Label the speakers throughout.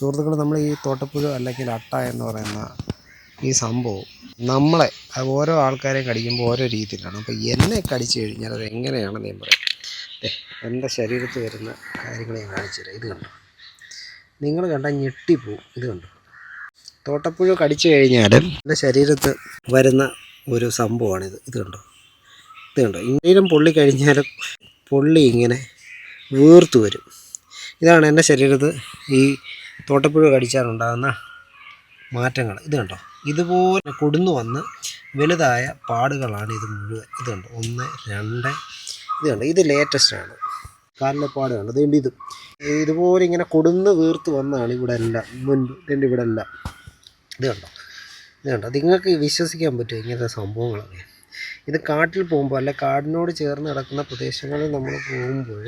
Speaker 1: സുഹൃത്തുക്കൾ നമ്മൾ ഈ തോട്ടപ്പുഴു അല്ലെങ്കിൽ അട്ട എന്ന് പറയുന്ന ഈ സംഭവം നമ്മളെ ഓരോ ആൾക്കാരെയും കടിക്കുമ്പോൾ ഓരോ രീതിയിലാണ്. അപ്പോൾ എന്നെ കടിച്ചു കഴിഞ്ഞാൽ അത് എങ്ങനെയാണെന്ന് ഞാൻ പറയാം. എന്റെ ശരീരത്ത് വരുന്ന കാര്യങ്ങൾ ഞാൻ കാണിച്ചു തരാം. ഇത് കണ്ടോ? നിങ്ങൾ കണ്ട ഞെട്ടിപ്പോവും ഇത് കണ്ടോ? തോട്ടപ്പുഴു കടിച്ചു കഴിഞ്ഞാൽ എന്റെ ശരീരത്ത് വരുന്ന ഒരു സംഭവമാണിത്. ഇത് കണ്ടോ? ഇത് കണ്ടോ? ഇങ്ങനെയും പൊള്ളി കഴിഞ്ഞാൽ പൊള്ളി ഇങ്ങനെ വീർത്തു വരും. ഇതാണ് എന്റെ ശരീരത്ത് ഈ തോട്ടപ്പുഴ കടിച്ചാലുണ്ടാകുന്ന മാറ്റങ്ങൾ. ഇത് കണ്ടോ? ഇതുപോലെ കൊടുന്നു വന്ന് വലുതായ പാടുകളാണ് ഇത് മുഴുവൻ. ഇത് കണ്ടോ? ഒന്ന് രണ്ട് ഇത് കണ്ടോ? ഇത് ലേറ്റസ്റ്റ് ആണ്. കാലിലെ പാട് കണ്ടോ? അതുകൊണ്ട് ഇത്. ഇതുപോലെ ഇങ്ങനെ കൊടുന്ന് വീർത്ത് വന്നാണ് ഇവിടെ എല്ലാം. മുൻപ് ഇതിന്റെ ഇവിടെ എല്ലാം. ഇത് കണ്ടോ? ഇത് കണ്ടോ? നിങ്ങൾക്ക് വിശ്വസിക്കാൻ പറ്റുമോ ഇങ്ങനത്തെ സംഭവങ്ങളൊക്കെ? ഇത് കാട്ടിൽ പോകുമ്പോൾ അല്ല കാടിനോട് ചേർന്ന് കിടക്കുന്ന പ്രദേശങ്ങളിൽ നമ്മൾ പോകുമ്പോൾ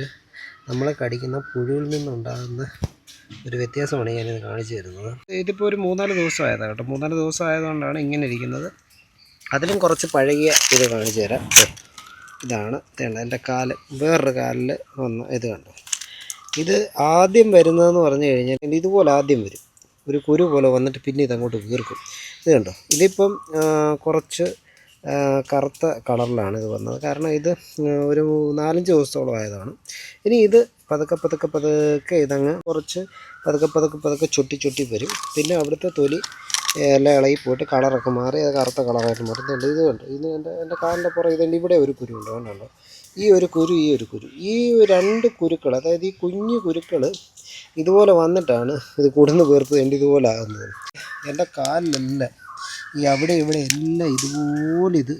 Speaker 1: നമ്മളെ കടിക്കുന്ന പുഴുവിൽ നിന്നുണ്ടാകുന്ന ഒരു വ്യത്യാസമാണ് ഞാനിത് കാണിച്ചു തരുന്നത്. ഇതിപ്പോൾ ഒരു മൂന്നാൽ ദിവസം ആയതാണ് കേട്ടോ. മൂന്നാൽ ദിവസം ആയതുകൊണ്ടാണ് ഇങ്ങനെ ഇരിക്കുന്നത്. അതിലും കുറച്ച് പഴകിയ ഇത് കാണിച്ചു തരാം. ഇതാണ്. തേണ്ട എന്റെ കാൽ വേറൊരു കാലിൽ വന്ന ഇത് കണ്ടു? ഇത് ആദ്യം വരുന്നതെന്ന് പറഞ്ഞു കഴിഞ്ഞാൽ ഇതുപോലെ ആദ്യം വരും. ഒരു കുരു പോലെ വന്നിട്ട് പിന്നെ ഇതങ്ങോട്ട് വീർക്കും. ഇത് കണ്ടോ? ഇതിപ്പം കുറച്ച് കറുത്ത കളറിലാണ് ഇത് വന്നത്. കാരണം ഇത് ഒരു നാലഞ്ച് ദിവസത്തോളം ആയതാണ്. ഇനി ഇത് പതുക്കെ പതുക്കെ പതുക്കെ ഇതങ്ങ് കുറച്ച് പതുക്കെ പതുക്കെ പതുക്കെ ചുട്ടി ചുട്ടി വരും. പിന്നെ അവിടുത്തെ തൊലി എല്ലാം ഇളകി പോയിട്ട് കളറൊക്കെ മാറി അത് കറുത്ത കളറായിട്ട് മാറുന്നുണ്ട്. ഇത് കണ്ട്? ഇത് എന്റെ എന്റെ കാലിന്റെ പുറം ഇതുണ്ട്. ഇവിടെ ഒരു കുരു ഉണ്ട്. കണ്ടോ? ഈ ഒരു കുരു ഈ ഒരു കുരു. ഈ രണ്ട് കുരുക്കൾ അതായത് ഈ കുഞ്ഞു കുരുക്കൾ ഇതുപോലെ വന്നിട്ടാണ് ഇത് കൂടുന്ന പേർത്ത് എന്റെ ഇതുപോലെ ആകുന്നത്. എന്റെ കാലിലെല്ലാം ഈ അവിടെ ഇവിടെ എല്ലാം ഇതുപോലെ ഇത്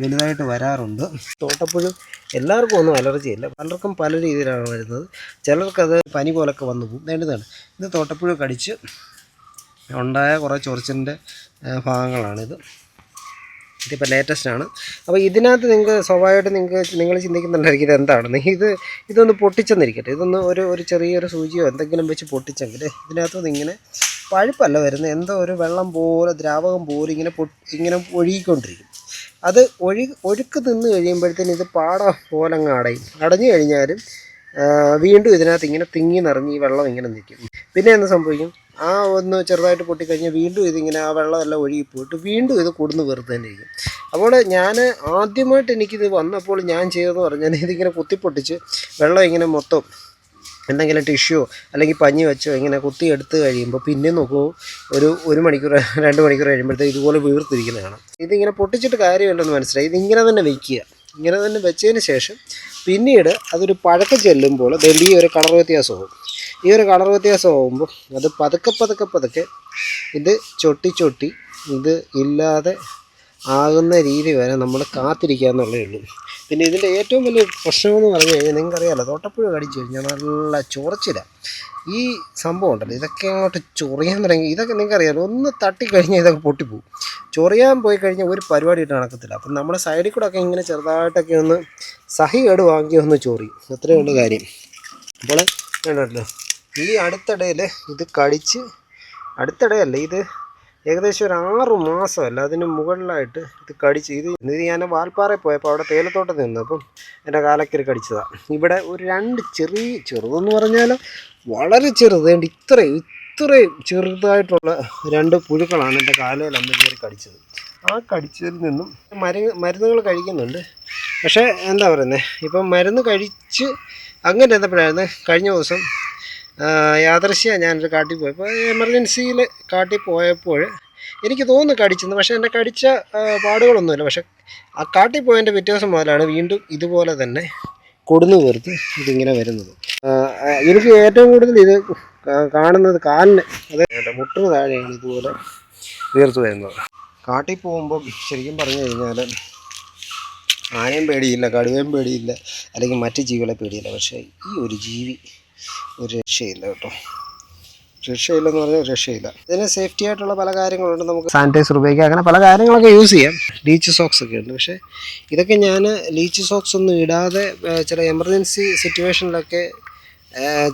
Speaker 1: വലുതായിട്ട് വരാറുണ്ട്. തോട്ടപ്പുഴു എല്ലാവർക്കും ഒന്നും അലർജി ഇല്ല. പലർക്കും പല രീതിയിലാണ് വരുന്നത്. ചിലർക്കത് പനി പോലൊക്കെ വന്നു പോകും. വേണ്ടതാണ് ഇത് തോട്ടപ്പുഴു കടിച്ച് ഉണ്ടായ കുറേ ചൊറിച്ചിന്റെ ഭാഗങ്ങളാണിത്. ഇതിപ്പോൾ ലേറ്റസ്റ്റ് ആണ്. അപ്പോൾ ഇതിനകത്ത് നിങ്ങൾക്ക് സ്വാഭാവികമായിട്ട് നിങ്ങൾക്ക് നിങ്ങൾ ചിന്തിക്കുന്നുണ്ടായിരിക്കും ഇത് എന്താണെന്ന് ഇത് ഇതൊന്ന് പൊട്ടിച്ചെന്നിരിക്കട്ടെ. ഇതൊന്ന് ഒരു ഒരു ചെറിയൊരു സൂചിയോ എന്തെങ്കിലും വെച്ച് പൊട്ടിച്ചെങ്കിൽ ഇതിനകത്തുനിന്ന് ഇങ്ങനെ പഴുപ്പല്ല വരുന്നത്. എന്തോ ഒരു വെള്ളം പോലെ ദ്രാവകം പോലെ ഇങ്ങനെ ഇങ്ങനെ ഒഴുകിക്കൊണ്ടിരിക്കും. അത് ഒഴു ഒഴുക്ക് നിന്ന് കഴിയുമ്പോഴത്തേന് ഇത് പാട പോലെ അങ്ങ് അടയും. അടഞ്ഞു കഴിഞ്ഞാലും വീണ്ടും ഇതിനകത്ത് ഇങ്ങനെ തിങ്ങി നിറഞ്ഞ് ഈ വെള്ളം ഇങ്ങനെ നിൽക്കും. പിന്നെ എന്ത് സംഭവിക്കും? ആ ഒന്ന് ചെറുതായിട്ട് പൊട്ടിക്കഴിഞ്ഞാൽ വീണ്ടും ഇതിങ്ങനെ ആ വെള്ളമെല്ലാം ഒഴുകിപ്പോയിട്ട് വീണ്ടും ഇത് കൊടുന്ന് വെറുതെ തന്നെ ഇരിക്കും. അപ്പോൾ ഞാൻ ആദ്യമായിട്ട് എനിക്കിത് വന്നപ്പോൾ ഞാൻ ചെയ്തതെന്ന് പറഞ്ഞാൽ ഇതിങ്ങനെ കുത്തിപ്പൊട്ടിച്ച് വെള്ളം ഇങ്ങനെ മൊത്തം എന്തെങ്കിലും ടിഷ്യൂ അല്ലെങ്കിൽ പഞ്ഞി വെച്ചോ ഇങ്ങനെ കുത്തി എടുത്ത് കഴിയുമ്പോൾ പിന്നെ നോക്കൂ ഒരു ഒരു മണിക്കൂർ രണ്ട് മണിക്കൂർ കഴിയുമ്പോഴത്തേക്ക് ഇതുപോലെ വീർത്തിരിക്കുന്നതാണ്. ഇതിങ്ങനെ പൊട്ടിച്ചിട്ട് കാര്യമില്ലെന്ന് മനസ്സിലായി. ഇതിങ്ങനെ തന്നെ വെക്കുക ഇങ്ങനെ തന്നെ വെച്ചതിന് ശേഷം പിന്നീട് അതൊരു പഴക്കം ചെല്ലുമ്പോൾ ഈ ഒരു കളർ വ്യത്യാസമാകും ഈ ഒരു കളർ വ്യത്യാസമാകുമ്പോൾ അത് പതുക്കെ പതുക്കെ പതുക്കെ ഇത് ചൊട്ടി ചൊട്ടി ഇത് ഇല്ലാതെ ആകുന്ന രീതി വരെ നമ്മൾ കാത്തിരിക്കുക എന്നുള്ളതേ ഉള്ളൂ. പിന്നെ ഇതിന്റെ ഏറ്റവും വലിയ പ്രശ്നമെന്ന് പറഞ്ഞു കഴിഞ്ഞാൽ നിങ്ങൾക്കറിയാമല്ലോ തോട്ടപ്പുഴ കടിച്ചു കഴിഞ്ഞാൽ നല്ല ചൊറച്ചിലാണ് ഈ സംഭവം ഉണ്ടല്ലോ ഇതൊക്കെ അങ്ങോട്ട് ചൊറിയാൻ തുടങ്ങി. ഇതൊക്കെ നിങ്ങൾക്കറിയാമല്ലോ ഒന്ന് തട്ടിക്കഴിഞ്ഞാൽ ഇതൊക്കെ പൊട്ടിപ്പോവും. ചൊറിയാൻ പോയി കഴിഞ്ഞാൽ ഒരു പരിപാടിയിട്ട് നടക്കത്തില്ല. അപ്പം നമ്മുടെ സൈഡിൽ കൂടെ ഒക്കെ ഇങ്ങനെ ചെറുതായിട്ടൊക്കെ ഒന്ന് സഹി കേട് വാങ്ങി ഒന്ന് ചൊറി. അത്രയേ ഉള്ളൂ കാര്യം. അപ്പോൾ വേണ്ടല്ലോ ഈ അടുത്തിടയിൽ ഇത് കടിച്ച് അടുത്തിടയല്ല ഇത് ഏകദേശം ഒരു ആറ് മാസമല്ല അതിന് മുകളിലായിട്ട് ഇത് കടിച്ച് ഇത് ഇത് ഞാൻ വാൽപ്പാറയിൽ പോയപ്പോൾ അവിടെ തേയിലത്തോട്ടം നിന്നപ്പം എന്റെ കാലക്കരി കടിച്ചതാണ് ഇവിടെ ഒരു രണ്ട് ചെറിയ ചെറുതെന്ന് പറഞ്ഞാൽ വളരെ ചെറുത് എന്റെ ഇത്രയും ഇത്രയും ചെറുതായിട്ടുള്ള രണ്ട് പുഴുക്കളാണ് എന്റെ കാലയിൽ അന്ന് കയറി കടിച്ചത്. ആ കടിച്ചതിൽ നിന്നും മരുന്ന് മരുന്നുകൾ കഴിക്കുന്നുണ്ട്. പക്ഷേ എന്താ പറയുന്നത് ഇപ്പം മരുന്ന് കഴിച്ച് അങ്ങനെ എന്തപ്പോഴായിരുന്നു കഴിഞ്ഞ ദിവസം യാദർശ്യ ഞാനൊരു കാട്ടിൽ പോയപ്പോൾ എമർജൻസിയിൽ കാട്ടിൽ പോയപ്പോൾ എനിക്ക് തോന്നുന്നു കടിച്ചെന്ന്. പക്ഷേ എന്നെ കടിച്ച പാടുകളൊന്നുമില്ല. പക്ഷേ ആ കാട്ടിൽ പോയതിന്റെ പിറ്റേ ദിവസം മുതലാണ് വീണ്ടും ഇതുപോലെ തന്നെ കൊടുന്നു വീർത്ത് ഇതിങ്ങനെ വരുന്നത്. എനിക്ക് ഏറ്റവും കൂടുതൽ ഇത് കാണുന്നത് കാലിന്. അതായത് മുട്ടിന് താഴെയാണ് ഇതുപോലെ വീർത്ത് വരുന്നത്. കാട്ടിൽ പോകുമ്പോൾ ശരിക്കും പറഞ്ഞു കഴിഞ്ഞാൽ ആനയും പേടിയില്ല കടുവയും പേടിയില്ല അല്ലെങ്കിൽ മറ്റ് ജീവികളെ പേടിയില്ല. പക്ഷേ ഈ ഒരു ജീവി ഒരു രക്ഷയില്ല കേട്ടോ. രക്ഷയില്ലെന്ന് പറഞ്ഞാൽ രക്ഷയില്ല. ഇതിന് സേഫ്റ്റി ആയിട്ടുള്ള പല കാര്യങ്ങളുണ്ട് നമുക്ക്. സാനിറ്റൈസർ ഉപയോഗിക്കാം അങ്ങനെ പല കാര്യങ്ങളൊക്കെ യൂസ് ചെയ്യാം. ലീച്ച് സോക്സ് ഒക്കെ ഉണ്ട്. പക്ഷേ ഇതൊക്കെ ഞാൻ ലീച്ച് സോക്സ് ഒന്നും ഇടാതെ ചില എമർജൻസി സിറ്റുവേഷനിലൊക്കെ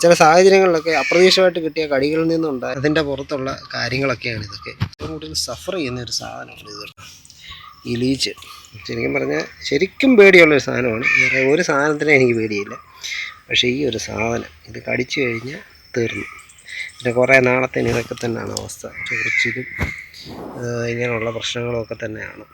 Speaker 1: ചില സാഹചര്യങ്ങളിലൊക്കെ അപ്രതീക്ഷിതമായിട്ട് കിട്ടിയ കടികളിൽ നിന്നുണ്ട് അതിന്റെ പുറത്തുള്ള കാര്യങ്ങളൊക്കെയാണ് ഇതൊക്കെ. ഏറ്റവും കൂടുതൽ സഫർ ചെയ്യുന്ന ഒരു സാധനമാണ് ഇത്. ഈ ലീച്ച് ശരിക്കും പറഞ്ഞാൽ ശരിക്കും പേടിയുള്ളൊരു സാധനമാണ്. വേറെ ഒരു സാധനത്തിനെ എനിക്ക് പേടിയില്ല. പക്ഷേ ഈ ഒരു സാധനം ഇത് കടിച്ചു കഴിഞ്ഞാൽ തീർന്നു. പിന്നെ കുറേ നാളത്തെ ഇതൊക്കെ തന്നെയാണ് അവസ്ഥ. ചൊറിച്ചിലും ആ, ഇങ്ങനെയുള്ള പ്രശ്നങ്ങളൊക്കെ തന്നെയാണ്.